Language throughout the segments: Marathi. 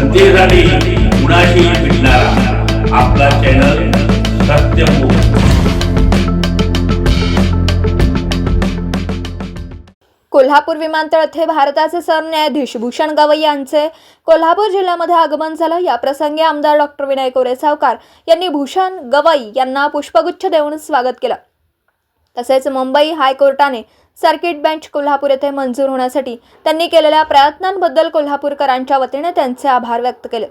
जनतेसाठी कुणाशी भेटणारा. आपला चॅनल सत्यमुख कोल्हापूर विमानतळ येथे भारताचे सरन्यायाधीश भूषण गवई यांचे कोल्हापूर जिल्ह्यामध्ये आगमन झालं. या प्रसंगी आमदार डॉक्टर विनय कोरे सावकार यांनी भूषण गवई यांना पुष्पगुच्छ देऊन स्वागत केलं. तसेच मुंबई हायकोर्टाने सर्किट बेंच कोल्हापूर येथे मंजूर होण्यासाठी त्यांनी केलेल्या प्रयत्नांबद्दल कोल्हापूरकरांच्या वतीने त्यांचे आभार व्यक्त केले.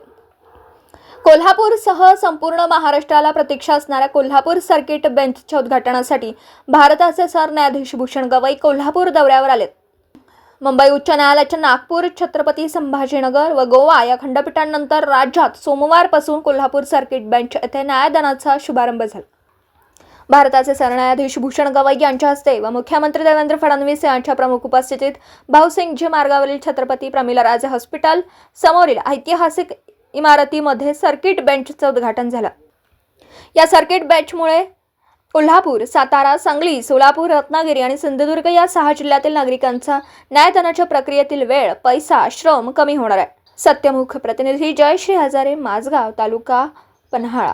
कोल्हापूरसह संपूर्ण महाराष्ट्राला प्रतीक्षा असणाऱ्या कोल्हापूर सर्किट बेंचच्या उद्घाटनासाठी भारताचे सरन्यायाधीश भूषण गवई कोल्हापूर दौऱ्यावर आलेत. मुंबई उच्च न्यायालयाच्या नागपूर छत्रपती संभाजीनगर व गोवा या खंडपीठांनंतर राज्यात सोमवारपासून कोल्हापूर सर्किट बेंच येथे न्यायदानाचा शुभारंभ झाला. भारताचे सरन्यायाधीश भूषण गवई यांच्या हस्ते व मुख्यमंत्री देवेंद्र फडणवीस यांच्या प्रमुख उपस्थितीत भाऊसिंगजी मार्गावरील छत्रपती प्रमिला राजे हॉस्पिटल समोरील ऐतिहासिक इमारतीमध्ये सर्किट बेंचचं उद्घाटन झालं. या सर्किट बेंचमुळे कोल्हापूर सातारा सांगली सोलापूर रत्नागिरी आणि सिंधुदुर्ग या सहा जिल्ह्यातील नागरिकांचा न्यायदानाच्या प्रक्रियेतील वेळ पैसा श्रम कमी होणार आहे. सत्यमुख प्रतिनिधी जयश्री हजारे माझगाव तालुका पन्हाळा.